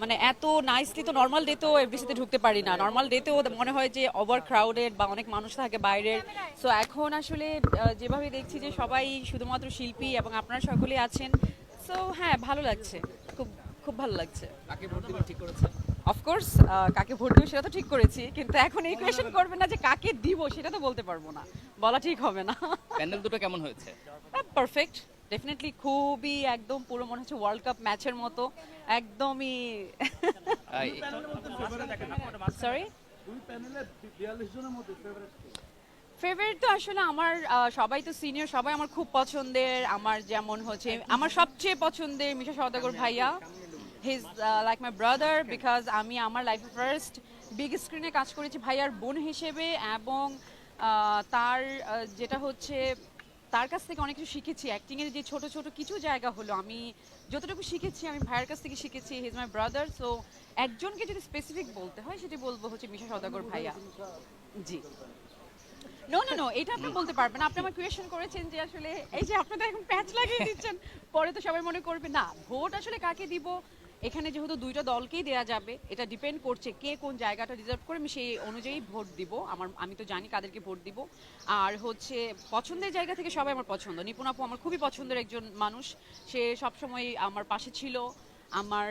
মানে এত নাইসলি তো নর্মাল ডে ডেতেও এফডিসিতে ঢুকতে পারি না। নর্মাল ডে ডেতেও মনে হয় যে ওভার ক্রাউডেড বা অনেক মানুষ থাকে বাইরের। সো এখন আসলে যেভাবে দেখছি যে সবাই শুধুমাত্র শিল্পী এবং আপনারা সকলেই আছেন সো হ্যাঁ ভালো লাগছে। খুব খুব ভালো লাগছে। কাকে ভোট দিবেন ঠিক করেছেন? অফকোর্স কাকে ভোট দেবো সেটা তো ঠিক করেছি কিন্তু এখন এই কোয়েশন করবেন না যে কাকে দিব সেটা তো বলতে পারব না। বলা ঠিক হবে না। প্যান্ডেল দুটো কেমন হয়েছে? পারফেক্ট ডেফিনেটলি খুবই একদম পুরো মনে হচ্ছে ওয়ার্ল্ড কাপ ম্যাচের মতো। একদমই। সরি ফেভারিট ফেভারিট তো আসলে আমার সবাই তো সিনিয়র সবাই আমার খুব পছন্দের। আমার যেমন হচ্ছে আমার সবচেয়ে পছন্দের মিশা সওদাগর ভাইয়া। He's like my brother because আমি আমার লাইফে ফার্স্ট বিগ স্ক্রিনে কাজ করেছি ভাইয়ার বোন হিসেবে এবং তার যেটা হচ্ছে তার কাছ থেকে অনেক কিছু শিখেছি। অ্যাক্টিংয়ের যে ছোট ছোট কিছু জায়গা হলো, আমি যতটুকু শিখেছি, আমি ভাইয়ের কাছ থেকে শিখেছি হিজ মাই ব্রাদার সো একজনকে যদি স্পেসিফিক বলতে হয়, সেটি বলব হচ্ছে মিশা সওদাগর ভাইয়া। জি। নো নো নো এটা আপনি বলতে পারবেন না। আপনি আমার কোয়েশ্চেন করেছেন যে আসলে এই যে আপনারা এখন প্যাচ লাগিয়ে দিচ্ছেন, পরে তো সবাই মনে করবে, না, ভোট আসলে কাকে দিব? এখানে যেহেতু দুইটা দলকেই দেয়া যাবে, এটা ডিপেন্ড করছে কে কোন জায়গাটা রিজার্ভ করে, আমি সেই অনুযায়ী ভোট দিব। আমার, আমি তো জানি কাদেরকে ভোট দিব। আর হচ্ছে, পছন্দের জায়গা থেকে সবাই আমার পছন্দ। নিপুণ আপু আমার খুবই পছন্দের একজন মানুষ। সে সবসময় আমার পাশে ছিল। আমার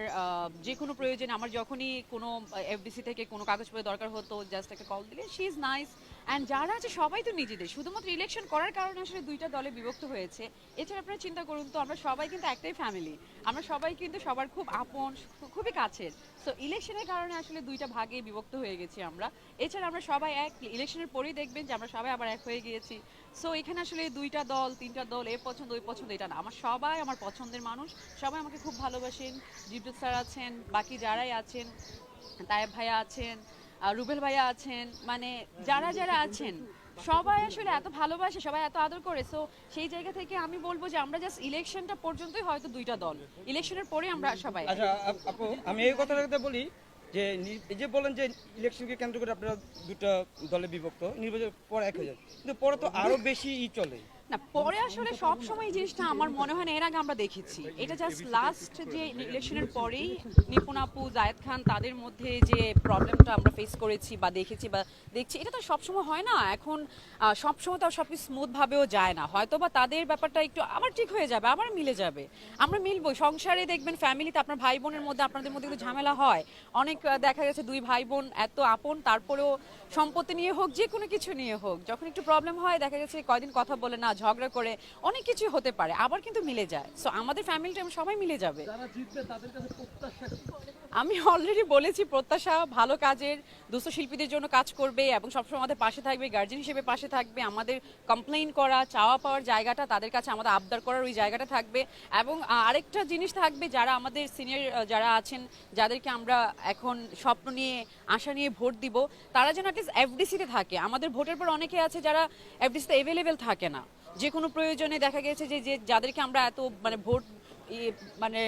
যে কোনো প্রয়োজনে আমার যখনই কোনো এফডিসি থেকে কোনো কাগজপত্র দরকার হতো জাস্ট একটা কল দিলে শি ইজ নাইস অ্যান্ড যারা আছে, সবাই তো নিজেদের। শুধুমাত্র ইলেকশন করার কারণে আসলে দুইটা দলে বিভক্ত হয়েছে। এছাড়া আপনারা চিন্তা করুন তো, আমরা সবাই কিন্তু একটাই ফ্যামিলি আমরা সবাই কিন্তু সবার খুব আপন খুবই কাছের। সো ইলেকশনের কারণে আসলে দুইটা ভাগে বিভক্ত হয়ে গেছি আমরা। এছাড়া আমরা সবাই এক ইলেকশনের পরেই দেখবেন যে আমরা সবাই আবার এক হয়ে গিয়েছি। সো এখানে আসলে দুইটা দল, তিনটা দল এ পছন্দ, ওই পছন্দ, এটা না। আমার সবাই আমার পছন্দের মানুষ। সবাই আমাকে খুব ভালোবাসেন। জিবদুত স্যার আছেন, বাকি যারাই আছেন, তায়েব ভাইয়া আছেন রুবেল ভাইয়া আছেন মানে যারা যারা আছেন, সবাই আসলে এত ভালোবাসে, সবাই এত আদর করে। সো সেই জায়গা থেকে আমি বলব যে আমরা জাস্ট ইলেকশনটা পর্যন্তই হয়তো দুইটা দল। ইলেকশনের পরে আমরা সবাই আচ্ছা আমি এই কথাটাতে বলি যে এই যে বলেন যে ইলেকশনকে কেন্দ্র করে আপনারা দুটো দলে বিভক্ত, নির্বাচনের পর এক হয়ে যায় কিন্তু পরে তো আরও বেশি ই চলে। না, পরে আসলে সব সময় জিনিসটা আমার মনে হয় না, এর আগে আমরা দেখেছি। এটা জাস্ট লাস্ট যে ইলেকশনের পরেই নিপুণ আপু, জায়েদ খান তাদের মধ্যে যে প্রবলেমটা আমরা ফেস করেছি বা দেখেছি বা দেখছি, এটা তো সবসময় হয় না। এখন সবসময় তো সব স্মুথ ভাবেও যায় না। হয়তো বা তাদের ব্যাপারটা একটু আবার ঠিক হয়ে যাবে আবার মিলে যাবে। আমরা মিলবো সংসারে দেখবেন ফ্যামিলিতে আপনার ভাই বোনের মধ্যে আপনাদের মধ্যে কিন্তু ঝামেলা হয়। অনেক দেখা গেছে দুই ভাই বোন এত আপন, তারপরেও সম্পত্তি নিয়ে হোক যে কোনো কিছু নিয়ে হোক, যখন একটু প্রবলেম হয়, দেখা গেছে কয়দিন কথা বলে না ঝগড়া করে অনেক কিছু হতে পারে আবার কিন্তু মিলে যায়। সো আমাদের ফ্যামিলিটা সবাই মিলে যাবে? আমি অলরেডি বলেছি প্রত্যাশা ভালো কাজের দুস্থ শিল্পীদের জন্য কাজ করবে এবং সবসময় আমাদের পাশে থাকবে গার্জেন হিসেবে পাশে থাকবে। আমাদের কমপ্লেইন করা চাওয়া পাওয়ার জায়গাটা তাদের কাছে আমাদের আবদার করার ওই জায়গাটা থাকবে। এবং আরেকটা জিনিস থাকবে যারা আমাদের সিনিয়র যারা আছেন যাদেরকে আমরা এখন স্বপ্ন নিয়ে আশা নিয়ে ভোট দিব তারা যেন অ্যাটলিস্ট এফডিসিতে থাকে। আমাদের ভোটের পর অনেকে আছে যারা এফডিসিতে অ্যাভেলেবেল থাকে না। যে কোনো প্রয়োজনে দেখা গেছে যে যে যাদেরকে আমরা এত মানে ভোট মানে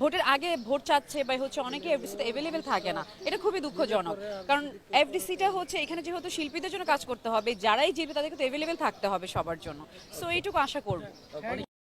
ভোটের আগে ভোট চাচ্ছে বা হচ্ছে অনেকে এফডিসিতে অ্যাভেলেবেল থাকে না, এটা খুবই দুঃখজনক। কারণ এফডিসিটা হচ্ছে এখানে যেহেতু শিল্পীদের জন্য কাজ করতে হবে, যারাই জিতবে তাদেরকে তো অ্যাভেলেবেল থাকতে হবে সবার জন্য। সো এইটুকু আশা করব।